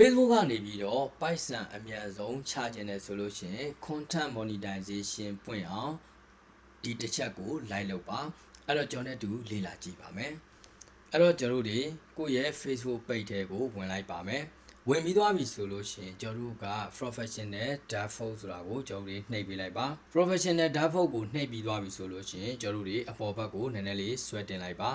Facebook ကနေပြီးတော့ပိုက်ဆံအမြန်ဆုံးချခြင်းနဲ့ဆိုလို့ရှိရင် content monetization ပွင့်အောင်ဒီတစ်ချက်ကို လိုက်လုပ်ပါအဲ့တော့ကျွန်တော်တို့အတူလေ့လာကြည့်ပါမယ်အဲ့တော့ကျွန်တော်တို့တွေကိုယ့်ရဲ့ Facebook page ထဲကိုဝင်လိုက်ပါမယ်ဝင်ပြီးသွားပြီဆိုလို့ရှိရင်ကျွန်တော်တို့က professional default ဆိုတာကိုကျွန်တော်တို့နှိပ်ပေးလိုက်ပါ professional default ကိုနှိပ်ပြီးသွားပြီဆိုလို့ရှိရင်ကျွန်တော်တို့တွေအပေါ်ဘက်ကိုနည်းနည်းလေးဆွဲတင်လိုက်ပါ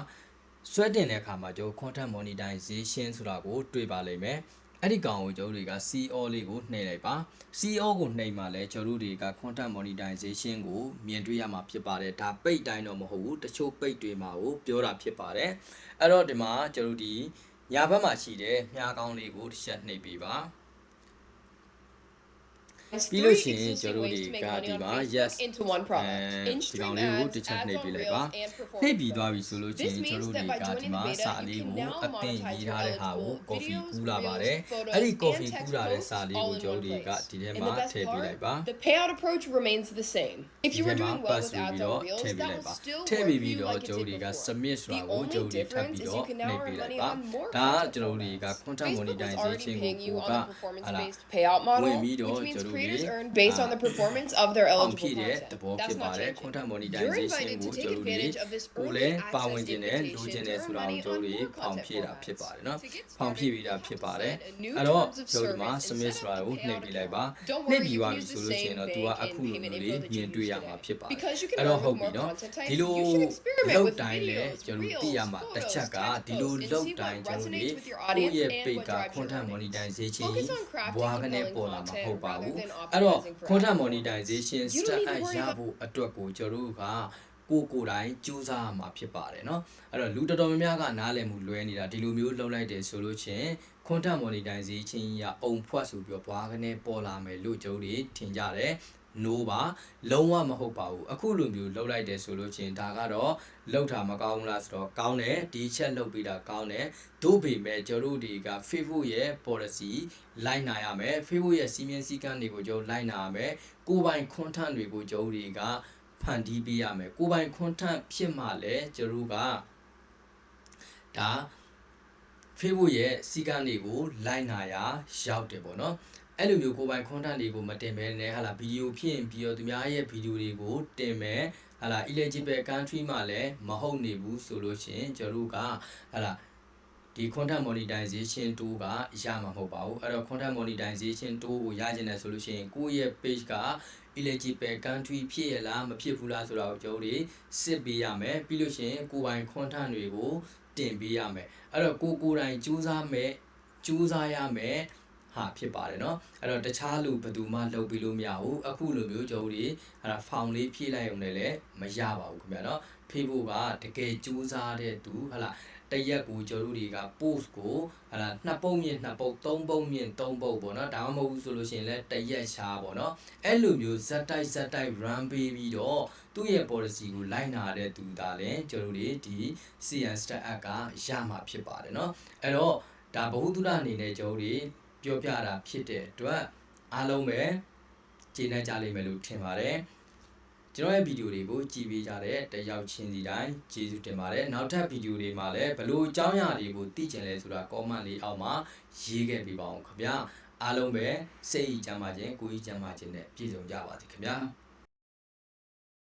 ဆွဲတင်တဲ့အခါမှာကျွန်တော် content monetization ဆိုတာကို တွေ့ပါလိမ့်မယ် အဲ့ဒီကောင်ကိုကျွန်တော်တို့တွေက CO လေးကိုနှိပ်လိုက်ပါ CO ကိုနှိပ်မှလည်းကျွန်တော်တို့တွေက content monetization ကိုမြင်တွေ့ရမှာဖြစ်ပါတယ်ဒါပိတ်တိုင်းတော့မဟုတ်ဘူးတချို့ပိတ်တွေမှာကိုပြောတာဖြစ်ပါတယ်အဲ့တော့ဒီမှာကျွန်တော်တို့ဒီညာဘက်မှာရှိတဲ့မြားကောင်းလေးကိုတစ်ချက်နှိပ်ပေးပါ ပြီးလို့ရှိရင်ကျွန်တော်တို့တွေကဒီမှာ yes into one product ဒီကောင်လေးကိုတစ်ချက်နှိပ်ပေးလိုက်ပါနှိပ်ပြီးသွားပြီဆိုလို့ချင်းကျွန်တော်တို့တွေကဒီမှာစာလေးကိုအသင်ရေးထားတဲ့ဟာကို coffee ကူးလာပါတယ်အဲ့ဒီ coffee ကူးလာတဲ့စာလေးကိုကျွန်တော်တို့တွေကဒီထဲမှာထည့်ပေးလိုက်ပါ The payout approach remains the same. If you were ဒီထဲ doing မှာ well pass with ပြီး ads တော့ on Reels, ထည့်ပေး that လိုက် would ပါ still ထည့် work ပြီး for ပြီး you တော့ like it ကျွန်တော် did တွေက before. submit ဆိုတာကို The ကျွန်တော် only တွေထပ် difference ပြီး is တော့ you can နှိ now ပ်ပေး earn လိုက် money ပါ on more ဒါက content ကျွန်တော် formats. တွေက content Facebook is already monetization paying ကို you ပို့ on က the ဟာလား performance-based payout model, When we don't, which means ကျွန်တော် creators တွေ earn based on the performance of their အောင် eligible ဖြစ်တဲ့သ content. ဘောဖြ That's စ်ပါ not တယ် changing. content You're monetization invited to ကို take ကျွန်တော်တို့ advantage of this ကို early လည်းပါ access ဝင်ခြင်းနဲ့လို invitation ချင် to တဲ့ earn ဆိုတာကို money ကျွန်တော် on တို့ more ဖောင် content ဖြည့်တာဖြစ် formats. ပါတယ်နော် To get ဖောင်ဖြည့် started, ပြီးတာ you ဖြစ် have ပါ to တယ် set a new အဲ့တော့ terms of ကျွန်တော်ဒီမှာ service and submit set ဆိုတာ up ကို the နှိပ် payout ပြီးလိုက်ပါ account. Don't နှိပ် worry, ပြီး you သွား can ပြီ use ဆို the လို့ရှိရင် same တော့ तू က bank အခု and လို payment မျိုးလေး info that မြင် you တွေ့ use ရမှာ today. ဖြစ်ပါတယ် Because you can အဲ့တော့ earn ဟုတ် with ပြီ more နော် content ဒီ types, လို you should experiment လောက် with တိုင်းလဲ videos, ကျွန်တော် reels, သိရမှာတစ်ချက်က photos, ဒီလို text လောက် posts, တိုင်း and ကျွန် see တော် what တို့ resonates with your ကို audience ယ့်ရဲ့ and page what က drives your content earnings. monetization Focus on crafting ဘွာကနေ compelling ပေါ်လာမှာမ content ဟုတ်ပါ rather ဘူး than အဲ့တော့ optimizing for content ad performance. monetization You don't step need to အ worry ရ about ဖို့အတွက်ကိုကျွန်တော်တို့ကကိုကိုယ်တိုင်ကြိုးစားရမှာဖြစ်ပါတယ်เนาะအဲ့တော့လူတော်တော်များများကနားလည်မှုလွဲနေတာဒီလိုမျိုးလုပ်လိုက်တယ်ဆိုလို့ချင်း content monetization ရအုံဖွက်ဆိုပြီးတော့ဘွာကနေပေါ်လာမယ်လို့ကျွန်တော်တို့ထင်ကြတယ် no ပါလုံးဝမဟုတ်ပါဘူးအခုလိုမျိုးလှုပ်လိုက်တယ်ဆိုလို့ချင်းဒါကတော့လှုပ်တာမကောင်းဘူးလားဆိုတော့ကောင်းတယ်ဒီချက်လှုပ်ပြီးတာကောင်းတယ်တို့ပေမဲ့ကျွန်တော်တို့တွေက Facebook ရဲ့ policy လိုက်နာရမယ် Facebook ရဲ့စီမင်းစည်းကမ်းတွေကိုကျွန်တော်လိုက်နာရမယ်ကိုယ်ပိုင် content တွေကိုကျွန်တော်တွေကဖန်တီးပေးရမယ်ကိုယ်ပိုင် content ဖြစ်မှလည်းကျွန်တော်တို့ကဒါ Facebook ရဲ့စီကံတွေကိုလိုက်နာရရောက်တယ်ပေါ့နော် အဲ့လိုမျိုးကိုယ်ပိုင် content တွေကိုမတင်ဘဲနဲ့ဟာလာဗီဒီယိုဖြစ်ရင်ပြီးတော့သူများရဲ့ဗီဒီယိုတွေကိုတင်မယ်ဟာလာ eligible country မှာလည်းမဟုတ်နေဘူးဆိုလို့ရှိရင်ကျွန်တော်တို့ကဟာလာဒီ content monetization tool ကရမှာမဟုတ်ပါဘူးအဲ့တော့ content monetization tool ကိုရချင်တယ်ဆိုလို့ရှိရင်ကိုယ့်ရဲ့ page က eligible country ဖြစ်ရလားမဖြစ်ဘူးလားဆိုတာကိုကျွန်တော်တို့စစ်ပေးရမယ်ပြီးလို့ရှိရင်ကိုယ်ပိုင် content တွေကိုတင်ပေးရမယ်အဲ့တော့ကိုကိုယ်တိုင်စူးစမ်းမယ်စူးစမ်းရမယ် ဟာဖြစ်ပါတယ်เนาะအဲ့တော့တခြားလူဘယ်သူမှလုပ်ပြီးလို့မရဘူးအခုလိုမျိုးကျွန်တော်တို့အဲ့ဒါဖောင်လေးဖြည့်လိုက်ရုံနဲ့လည်းမရပါဘူးခင်ဗျာเนาะဖေးဖို့ကတကယ်စူးစမ်းတဲ့သူဟလာတရက်ကိုကျွန်တော်တို့တွေက post ကိုဟလာနှစ်ပုံမြင့်နှစ်ပုံသုံးပုံမြင့်သုံးပုံပေါ့နော်ဒါမှမဟုတ်ဘူးဆိုလို့ရှိရင်လည်းတရက်ရှားပေါ့နော်အဲ့လိုမျိုးဇက်တိုက်ဇက်တိုက် run ပေးပြီးတော့သူ့ရဲ့ policy ကိုလိုက်နာတဲ့သူဒါလည်းကျွန်တော်တို့တွေဒီ CN stat app ကရမှာဖြစ်ပါတယ်เนาะအဲ့တော့ဒါဘ ഹു တုဒအနေနဲ့ကျွန်တော်တို့ ပြောပြတာဖြစ်တဲ့အတွက်အားလုံးပဲကျေနပ်ကြလိမ့်မယ်လို့ထင်ပါတယ်ကျွန်တော်ရဲ့ဗီဒီယိုတွေကိုကြည့်ပေးကြတဲ့တယောက်ချင်းစီတိုင်းကျေးဇူးတင်ပါတယ်နောက်ထပ်ဗီဒီယိုတွေမှာလည်းဘလို့အကြောင်းအရာတွေကိုသိချင်လဲဆိုတာ comment လေးအောက်မှာရေးခဲ့ပေးပါအောင်ခင်ဗျာအားလုံးပဲစိတ်ကြမ်းပါခြင်းကိုယ်ကြီးကြမ်းပါခြင်းနဲ့ပြည့်စုံကြပါစေခင်ဗျာ